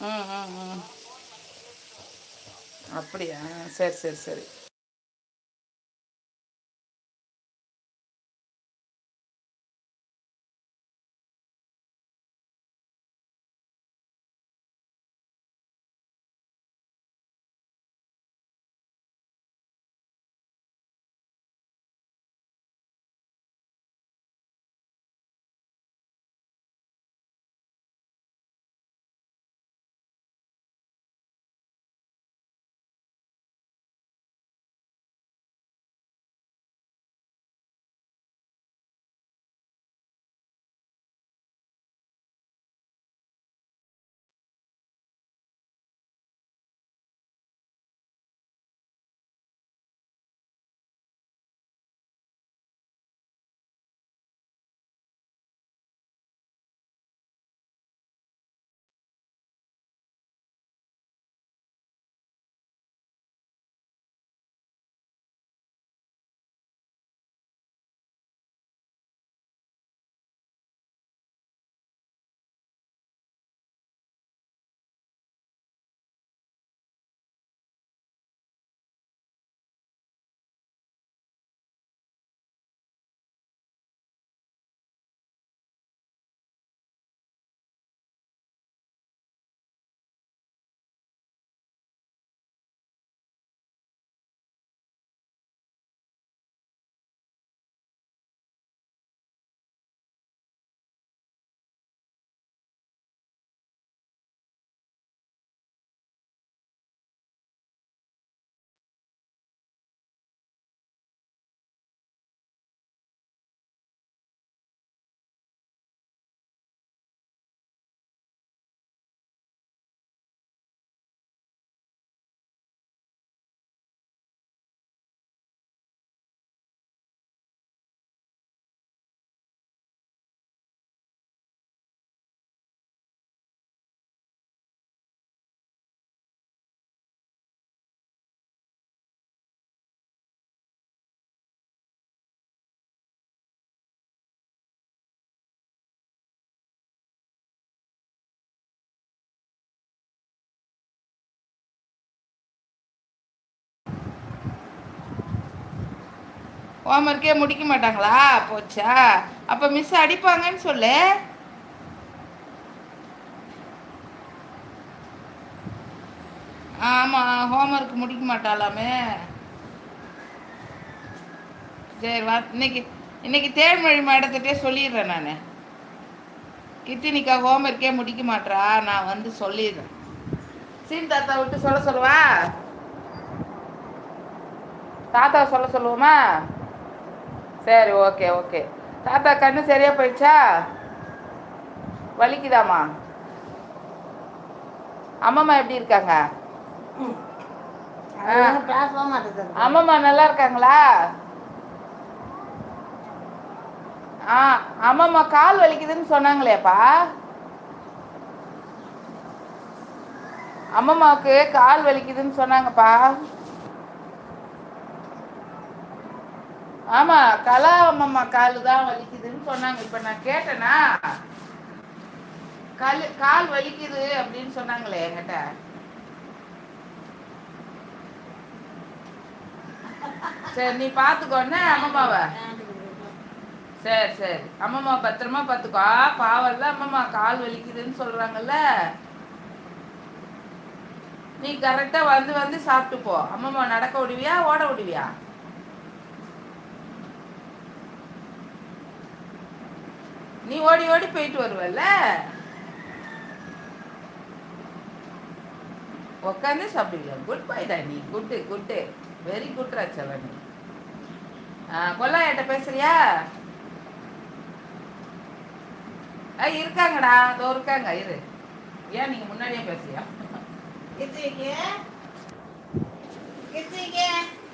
ம் ம் ம். அப்படியா? சரி சரி சரி. ஹோம்ஒர்க்கே முடிக்க மாட்டாங்களா? போச்சா? அப்போ மிஸ் அடிப்பாங்கன்னு சொல்லு. ஆமாம் ஹோம்ஒர்க் முடிக்க மாட்டாளாமே. சரி வா இன்னைக்கு இன்னைக்கு தேன்மொழி மேடத்திட்டே சொல்லிடுறேன் நான். கித்தினிக்கா ஹோம்ஒர்க்கே முடிக்க மாட்டா நான் வந்து சொல்லிடுறேன். சீன் தாத்தா விட்டு சொல்ல சொல்லுவா? தாத்தா சொல்ல சொல்லுவோமா? சரி ஓகே ஓகே. தாத்தா கண்ணு சரியா போயிடுச்சா? வலிக்குதாம்மா? அம்மம்மா எப்படி இருக்காங்க? அம்மம்மா நல்லா இருக்காங்களா? ஆ அம்மம்மா கால் வலிக்குதுன்னு சொன்னாங்களேப்பா. அம்மம்மாவுக்கு கால் வலிக்குதுன்னு சொன்னாங்கப்பா. ஆமா கலா அம்மம்மா காலு தான் வலிக்குதுன்னு சொன்னாங்க. இப்ப நான் கேட்டேனா கால் கால் வலிக்குது அப்படின்னு சொன்னாங்களே என்கிட்ட. சரி நீ பாத்துக்கோன்னு அம்மம்மாவ? சரி சரி. அம்மம்மா பத்திரமா பாத்துக்கோ. பாவம்ல அம்மம்மா கால் வலிக்குதுன்னு சொல்றாங்கல்ல. நீ கரெக்டா வந்து வந்து சாப்பிட்டு போ. அம்மம்மா நடக்க விடுவியா ஓட விடுவியா? நீ ஓடி ஓடி போயிட்டு வருவல்ல? உட்காந்து சாப்பிடுவியா? குட் பை நீ. குட்டு குட்டு வெரி குட் நீ. கொல்லாயிட்ட பேசுறியா? ஆ இருக்காங்கடா. அதோ இருக்காங்க. இரு. ஏன் நீங்க முன்னாடியே பேசுறியா?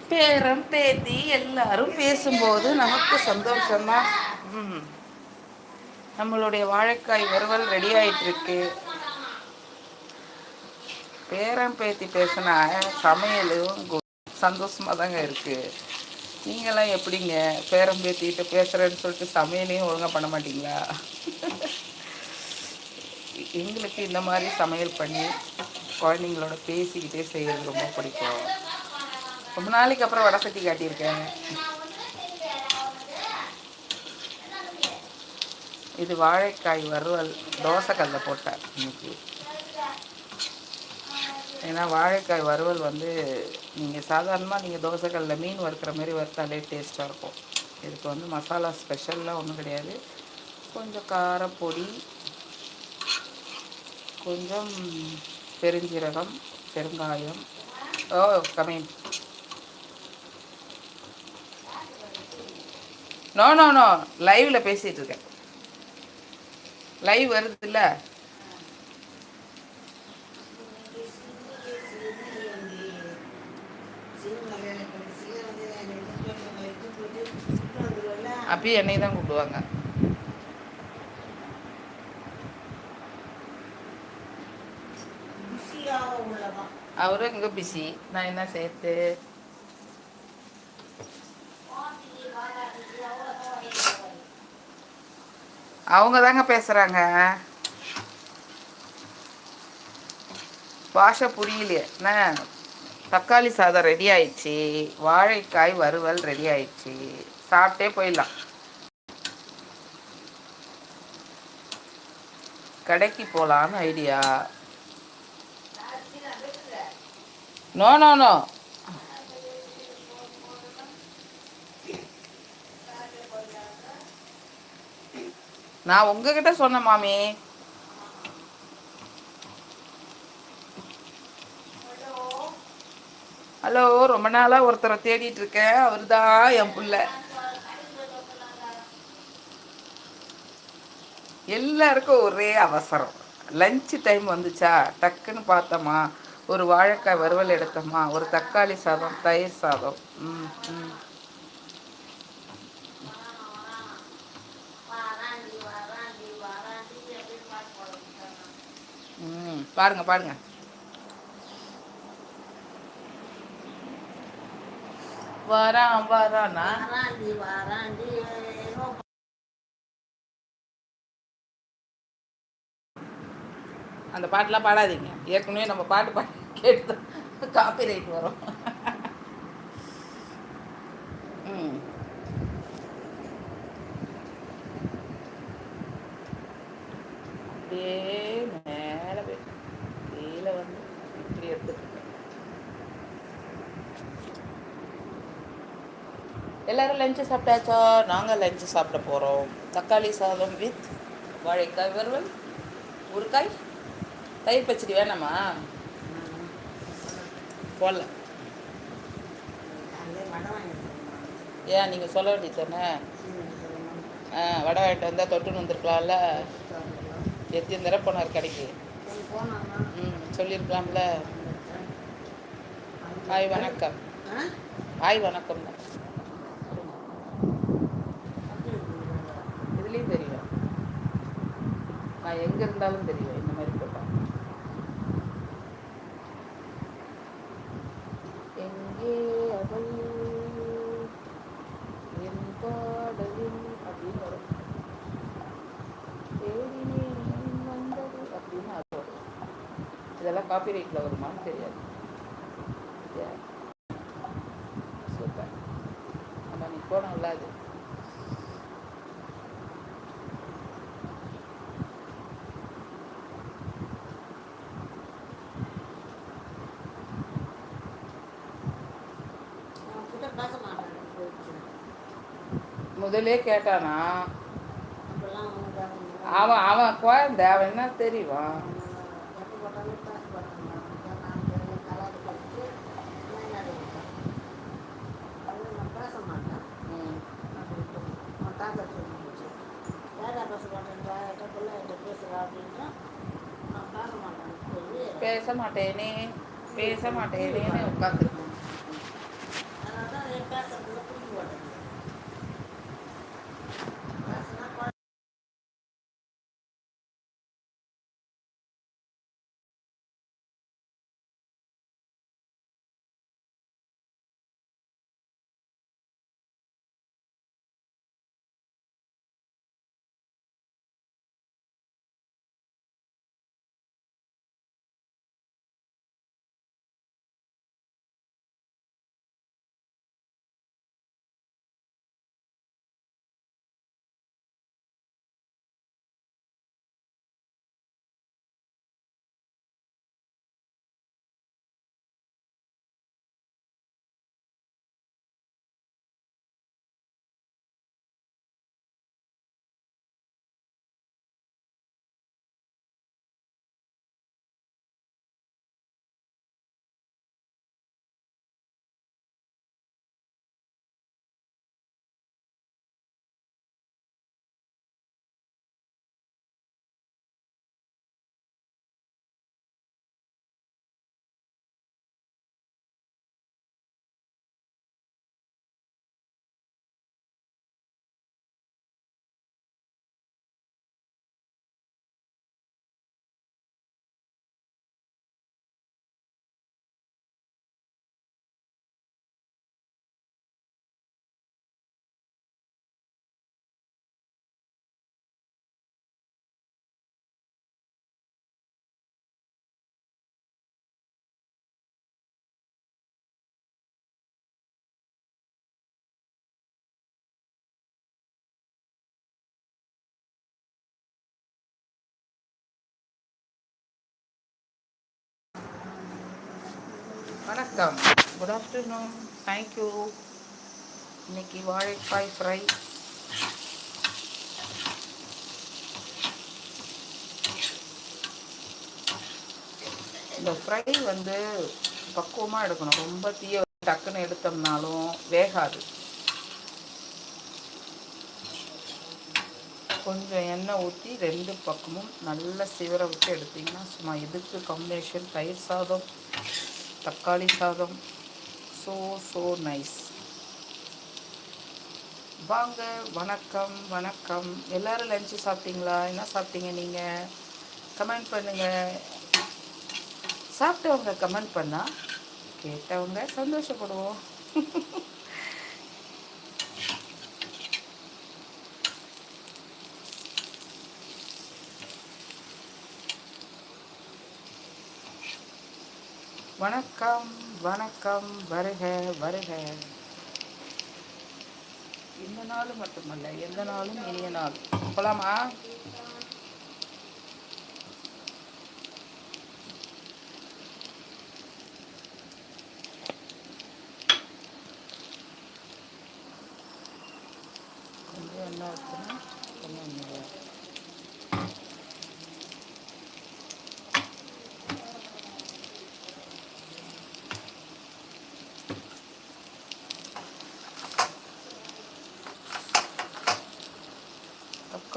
பேரம் பேத்தி எல்லாரும் பேசும்போது நமக்கு சந்தோஷமா? ம். நம்மளுடைய வாழைக்காய் வறுவல் ரெடி ஆயிட்டு இருக்கு பேரம் பேத்தி பேசினா சமையலும் கு- சந்தோஷமா தாங்க இருக்கு. நீங்களாம் எப்படிங்க? பேரம் பேத்திக்கிட்ட பேசுறேன்னு சொல்லிட்டு சமையலையும் ஒழுங்கா பண்ண மாட்டீங்களா? எங்களுக்கு இந்த மாதிரி சமையல் பண்ணி குழந்தைங்களோட பேசிக்கிட்டே செய்கிறது ரொம்ப பிடிக்கும். ரொம்ப நாளைக்கு அப்புறம் வடை சட்டி காட்டியிருக்கேன். இது வாழைக்காய் வறுவல் தோசைக்கல்ல போட்டேன் இன்னைக்கு. ஏன்னா வாழைக்காய் வறுவல் வந்து நீங்கள் சாதாரணமாக நீங்கள் தோசைக்கல்ல மீன் வறுக்கிற மாதிரி வறுத்தாலே டேஸ்ட்டாக இருக்கும். இதுக்கு வந்து மசாலா ஸ்பெஷல்லாம் ஒன்றும் கிடையாது. கொஞ்சம் காரப்பொடி கொஞ்சம் பெருஞ்சீரகம் பெருங்காயம். ஓ கமீன் நோ நோ நோ லைவில் பேசிகிட்டு இருக்கேன். லைவ் வருது இல்லை அப்பயும் என்னை தான் கூப்பிடுவாங்க. அவரும் இங்கே பிஸி. நான் என்ன சேர்த்து? அவங்க தாங்க பேசுகிறாங்க பாஷை புரியலையே. என்ன? தக்காளி சாதம் ரெடி ஆயிடுச்சு. வாழைக்காய் வறுவல் ரெடி ஆயிடுச்சு. சாப்பிட்டே போயிடலாம். கடைக்கு போகலான்னு ஐடியா நோ நோ நோ நான் உங்ககிட்ட சொன்னேன் மாமி. ஹலோ. ரொம்ப நாளாக ஒருத்தரை தேடிட்டு இருக்கேன். அவர் தான் என் பிள்ளை. எல்லாருக்கும் ஒரே அவசரம். லஞ்சு டைம் வந்துச்சா? டக்குன்னு பார்த்தோமா ஒரு வாழைக்காய் வறுவல் எடுத்தோமா ஒரு தக்காளி சாதம் தயிர் சாதம். ம் ம். பாருங்க பாருங்க. வரான் வரானா? அந்த பாட்டெலாம் பாடாதீங்க. ஏற்கனவே நம்ம பாட்டு பாடி கேட்டு காப்பி ரைட் வரும். ம். அப்படியே மேலே போய் கீழே வந்து இப்படி எடுத்துட்டு எல்லாரும் லஞ்சு சாப்பிட்டாச்சா? நாங்கள் லஞ்சு சாப்பிட போகிறோம் தக்காளி சாதம் வித் வாழைக்காய் வறுவல் ஊறுகாய் தயிர் பச்சடி வேணாமா? போடல. ஏன்? நீங்கள் சொல்ல வேண்டியது தானே ஆ வடை வாங்கிட்டு வந்தால் தொட்டுன்னு வந்திருக்கலாம்ல. எத்தனை தடவை போனார் கடைக்கு? ம் சொல்லியிருக்கலாம்ல. ஹாய் வணக்கம். ஹாய் வணக்கம் தான் இதுலேயும் தெரியும் நான் எங்கே இருந்தாலும் தெரியும் இந்த மாதிரி போட்டால் எங்கே அவள்? என் அப்படின்னு வரும். தேடினேன் வந்தது அப்படின்னு அது வரும். இதெல்லாம் காப்பி ரைட்டில் வருமான்னு தெரியாது சூப்பர் நம்ம நீ போனோம்ல அது முதலே கேட்டானா அவன் அவன் குழந்தை அவன் என்ன தெரியும். பேச மாட்டேனே பேச மாட்டேனேன்னு உட்காந்துருக்கு வணக்கம். குட் ஆஃப்டர்நூன் தேங்க்யூ இன்னைக்கு வாழைக்காய் ஃப்ரை இந்த ஃப்ரை வந்து பக்குவமாக எடுக்கணும். ரொம்ப தீய டக்குன்னு எடுத்தோம்னாலும் வேகாது. கொஞ்சம் எண்ணெய் ஊற்றி ரெண்டு பக்கமும் நல்லா சிவர விட்டு எடுத்திங்கன்னா சும்மா இதுக்கு காம்பினேஷன் தயிர் சாதம் தக்காளி சாதம். ஸோ ஸோ நைஸ் வாங்க வணக்கம் வணக்கம். எல்லோரும் லஞ்சு சாப்பிட்டீங்களா? என்ன சாப்பிட்டீங்க நீங்கள் கமெண்ட் பண்ணுங்கள் சாப்பிட்டவங்க கமெண்ட் பண்ணால் கேட்டவங்க சந்தோஷப்படுவோம். வணக்கம் வணக்கம் வருக வருக. இந்த நாள் மட்டுமல்ல எந்த நாளும் இனிய நாள். போலாமா கொஞ்சம் என்ன ஊற்றணும் கொஞ்சம் எண்ணெய்.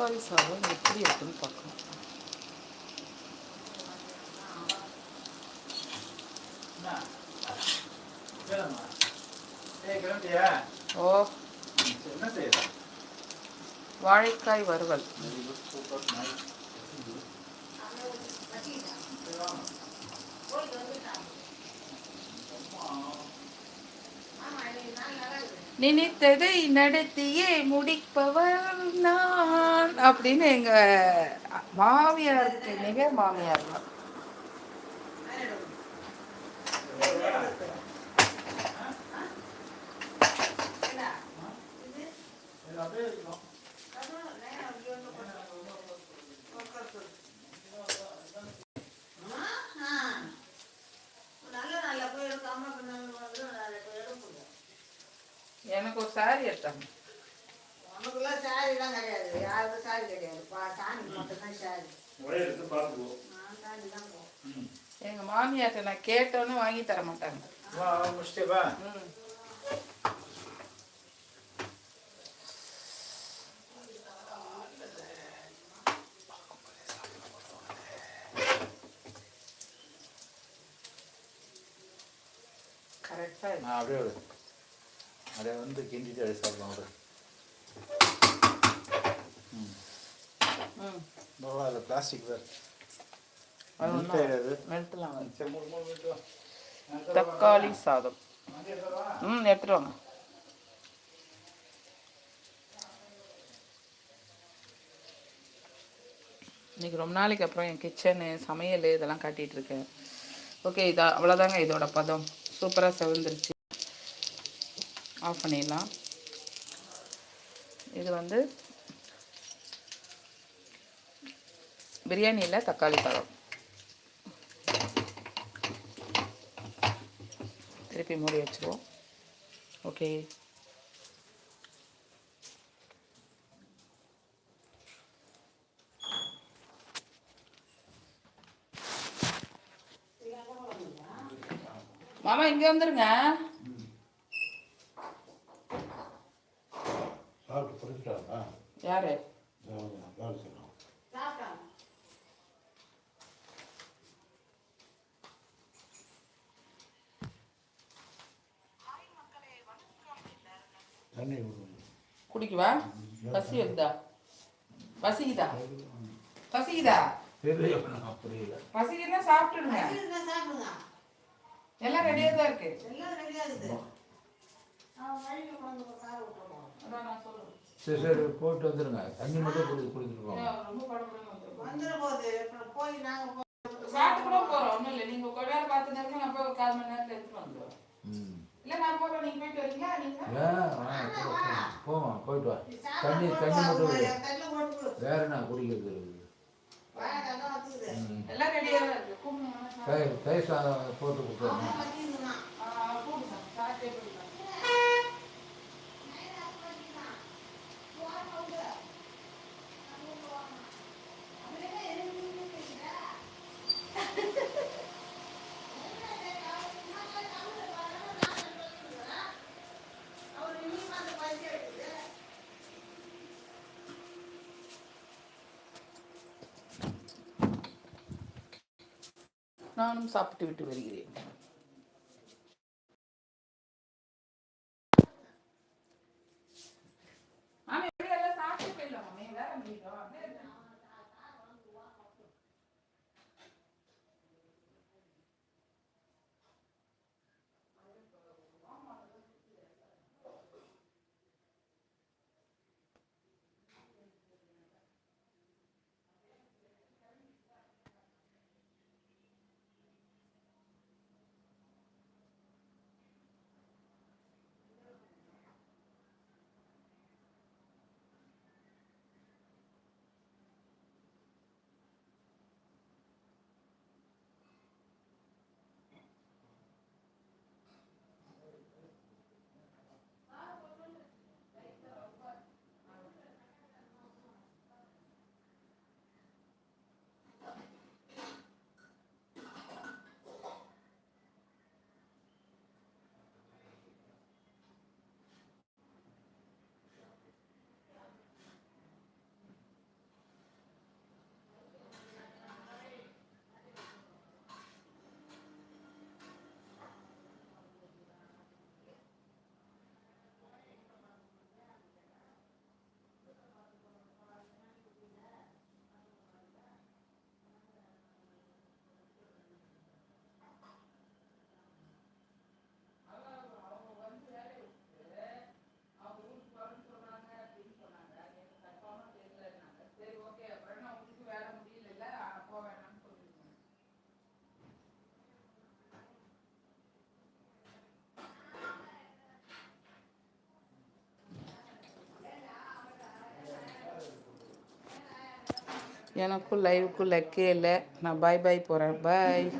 தக்காளி சாதம் எப்படி இருக்குன்னு பார்க்கலாம் ஓ என்ன செய்யற வாழைக்காய் வறுவல் நினைத்ததை நடத்தியே முடிப்பவர் நான் அப்படின்னு எங்க மாமியாருக்கு நிகர் மாமியார் தான் எடுத்தாங்க நமக்குலாம் சாரிலாம் கிடையாது. யாருக்கும் சாரி கிடையாது. பா சாமி மட்டும்தான் சாரி ஒரே எடுத்து பார்த்துக்குவோம். நான் சாரி தான் போவோம் எங்க மாமியார்ட்ட நான் கேட்டோன்னு வாங்கி தர மாட்டாங்க. வா முடிச்சிட்டே வா. ம். அப்படியே அதை வந்து கிண்டிட்டு அடி சாப்பிடலாம் ம். பரவாயில்ல அது பிளாஸ்டிக் வேறு அது. தக்காளி சாதம். ம் எடுத்துட்டு வாங்க. இன்னைக்கு ரொம்ப நாளைக்கு அப்புறம் என் கிச்சனு சமையல் இதெல்லாம் காட்டிட்டு இருக்கேன். ஓகே இதா அவ்வளோதாங்க இதோட பதம். சூப்பராக செவந்துருச்சு. ஆஃப் பண்ணிடலாம். இது வந்து பிரியாணியில் தக்காளி பழம் திருப்பி மூடி வச்சுருவோம். ஓகே. மாமா இங்கே வந்துருங்க சாப்பிட்டு பொறுத்துட்டாரா யாரு குடிக்கவா? பசி வருதா பசிக்குதா? பசிக்குதா இருந்தா சாப்பிடுங்க. எல்லாம் ரெடியாக தான் இருக்கு. எல்லாம் ரெடியாக இருக்குது. நான் சொல்றேன். சரி சரி போயிட்டு வந்துடுங்க தண்ணி மட்டும் குடி குடிச்சிட்டு போங்க. ஏன் ரொம்ப படபடன்னு வந்துரும். வந்துட போகுது அப்புறம் போய் நாங்கள் சாப்பிட்டு கூட போறோம் ஒன்றும் இல்லை. நீங்க கொஞ்ச நேரம் பார்த்து நேரம் நான் போய் ஒரு கால் மணி நேரத்தில் எடுத்துட்டு இல்லை நான் போகிறோம் நீங்கள் போயிட்டு வரீங்களா? நீங்கள் ஏன்? வேணாம், போ, போ. போமா போயிட்டு வா. தண்ணி தண்ணி மட்டும் போட்டு வேற என்ன குடிக்கிறது? இருக்குது தயிர் சாதம் போட்டு கொடுத்துருங்க அவன் வச்சுக்குதுண்ணா ஆ நானும் சாப்பிட்டு விட்டு வருகிறேன். எனக்கும் லைவுக்கும் லக்கே இல்லை. நான் பாய் பாய் போகிறேன் பாய்